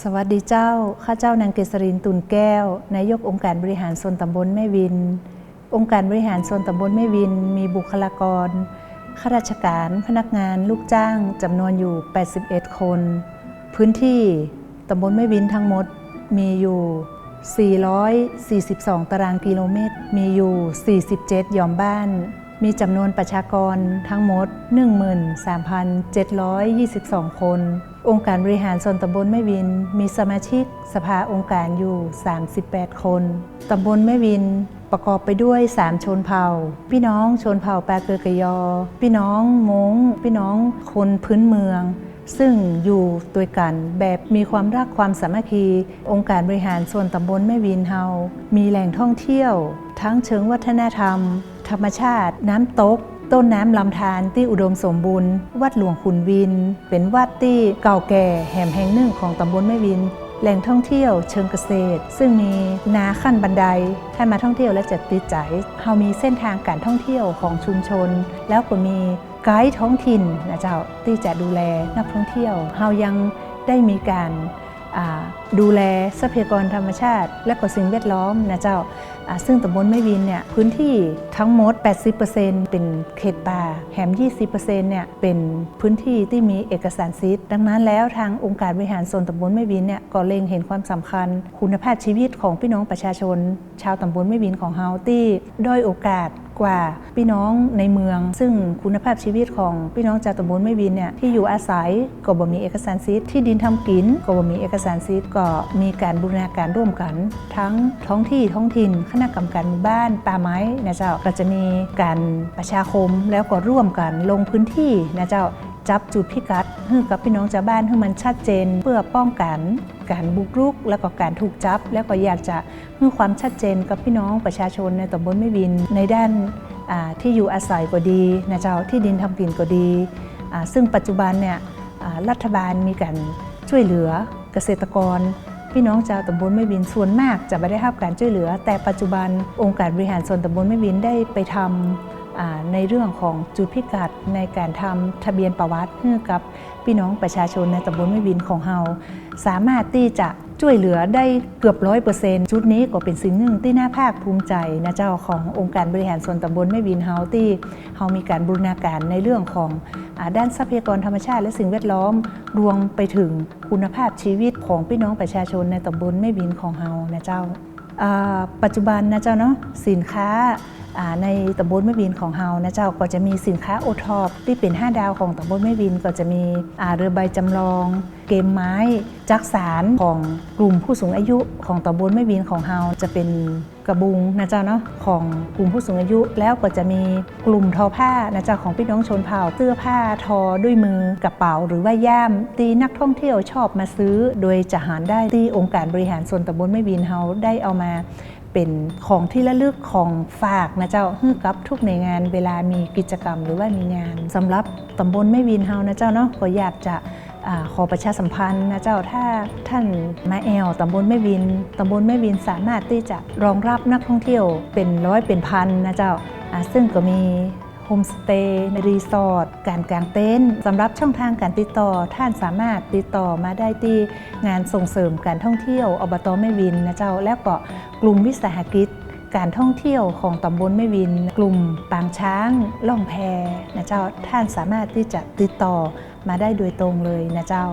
สวัสดีเจ้า ข้าเจ้านางเกษรินตุนแก้ว นายกองค์การบริหารส่วนตำบลแม่วิน องค์การบริหารส่วนตำบลแม่วิน มีบุคลากร ข้าราชการ พนักงาน ลูกจ้างจำนวนอยู่ 81 คน พื้นที่ตำบลแม่วินทั้งหมดมีอยู่ 442 ตารางกิโลเมตร มีอยู่ 47 ยอมบ้าน มีจำนวนประชากรทั้งหมด 13,722 คน องค์การบริหารส่วนตำบลแม่วิน มีสมาชิกสภาองค์การอยู่ 38 คน ตำบลแม่วินประกอบไปด้วย 3 ชนเผ่า พี่น้องชนเผ่าปาเกอกยอ พี่น้องมงพี่น้องคนพื้นเมือง ซึ่งอยู่ด้วกันแบบมีความรักความสามัคคี องค์การบริหารส่วนตำบลแม่วินเฮา มีแหล่งท่องเที่ยว ทั้งเชิงวัฒนธรรม ธรรมชาติ น้ำตก ต้นน้ำลำธารที่อุดมสมบูรณ์ วัดหลวงขุนวิน เป็นวัดที่เก่าแก่แห่งแห่งหนึ่งของตำบลแม่วิน แหล่งท่องเที่ยวเชิงเกษตร ซึ่งมีนาขั้นบันไดให้มาท่องเที่ยวและจะติดใจเฮามีเส้นทางการท่องเที่ยวของชุมชน แล้วก็มีไกด์ท้องถิ่นนะเจ้าที่จะดูแลนักท่องเที่ยวเฮายังได้มีการดูแลทรัพยากรธรรมชาติ และก็สิ่งแวดล้อมนะเจ้า ซึ่งตำบลแม่วินเนี่ยพื้นที่ทั้งหมด 80%เป็นเขตป่า แถม 20%เนี่ยเป็นพื้นที่ที่มีเอกสารสิทธิ์ดังนั้นแล้วทางองค์การบริหารส่วนตำบลแม่วินเนี่ยก็เล็งเห็นความสำคัญ คุณภาพชีวิตของพี่น้องประชาชน ชาวตำบลแม่วินของเฮาที่ด้อยโอกาสกว่าพี่น้องในเมือง ซึ่งคุณภาพชีวิตของพี่น้องชาวตำบลไม่วินเนี่ยที่อยู่อาศัยก็บ่มีเอกสารสิทธิ์ที่ดินทำกินก็บ่มีเอกสารสิทธิ์ก็มีการบูรณาการร่วมกัน ทั้งท้องที่ท้องถิ่นณะกรรมการหมู่บ้านป่าไม้นะเจ้าก็จะมีการประชาคมแล้วก็ร่วมกันลงพื้นที่นะเจ้าจับจุดพิกัดให้กับพี่น้องชาวบ้านให้มันชัดเจน เพื่อป้องกันการบุกรุก แล้วก็การถูกจับ แล้วก็อยากจะให้ความชัดเจนกับพี่น้องประชาชนในตำบลไม่วิน ในด้านที่อยู่อาศัยก็ดีนะเจ้าที่ดินทำกินก็ดี ซึ่งปัจจุบันเนี่ยรัฐบาลมีการช่วยเหลือเกษตรกร พี่น้องชาวตำบลแม่วินส่วนมากจะไม่ได้รับการช่วยเหลือ แต่ปัจจุบันองค์การบริหารส่วนตำบลแม่วินได้ไปทำอ่าในเรื่องของจุดพิกัดในการทำทะเบียนประวัติให้กับพี่น้องประชาชนในตำบลแม่วินของเฮาสามารถที่จะ ช่วยเหลือได้เกือบร้อยเปอร์เซ็นต์จุดนี้ก็เป็นสิ่งหนึ่งที่น่าภาคภูมิใจนะเจ้าขององค์การบริหารส่วนตำบลไม่วินเฮาที่เฮามีการบูรณาการในเรื่องของอด้านทรัพยากรธรรมชาติ และสิ่งแวดล้อมรวมไปถึงคุณภาพชีวิตของพี่น้องประชาชนในตำบลไม่วินของเฮานะเจ้าปัจจุบันนะเจ้าเนาะสินค้าในตำบลแม่วินของเฮานะเจ้าก็จะมีสินค้าโอทอปที่เป็น 5 ดาวของตำบลแม่วินก็จะมีเรือใบจำลอง เกมไม้ จักสารของกลุ่มผู้สูงอายุของตำบลแม่วินของเฮาจะเป็นกระบุงนะเจ้าเนาะของกลุ่มผู้สูงอายุ แล้วก็จะมีกลุ่มทอผ้านะเจ้าของพี่น้องชนเผ่าเสื้อผ้าทอด้วยมือกระเป๋าหรือว่าย่ามตีนักท่องเที่ยวชอบมาซื้อ โดยจะหารได้ที่องค์การบริหารส่วนตำบลแม่วินเฮาได้เอามา เป็นของที่ระลึกของฝากนะเจ้าฮือกับทุกในวยงานเวลามีกิจกรรมหรือว่ามีงานสำหรับตำบลแม่วินเฮานะเจ้าเนาะก็อยากจะอขอประชาสัมพันธ์นะเจ้าถ้าท่านมาแอลตำบลแม่วินตำบลแม่วินสามารถที่จะรองรับนักท่องเที่ยวเป็นร้อยเป็นพันนะเจ้าซึ่งก็มีโฮมสเตย์รีสอร์ทการกางเต็นท์สำหรับช่องทางการติดต่อท่านสามารถติดต่อมาได้ที่งานส่งเสริมการท่องเที่ยวอบตแม่วินนะเจ้าแล้วก็ กลุ่มวิสาหกิจ การท่องเที่ยวของตำบลแม่วิน กลุ่มปางช้างล่องแพนะเจ้าท่านสามารถที่จะติดต่อมาได้โดยตรงเลยนะเจ้า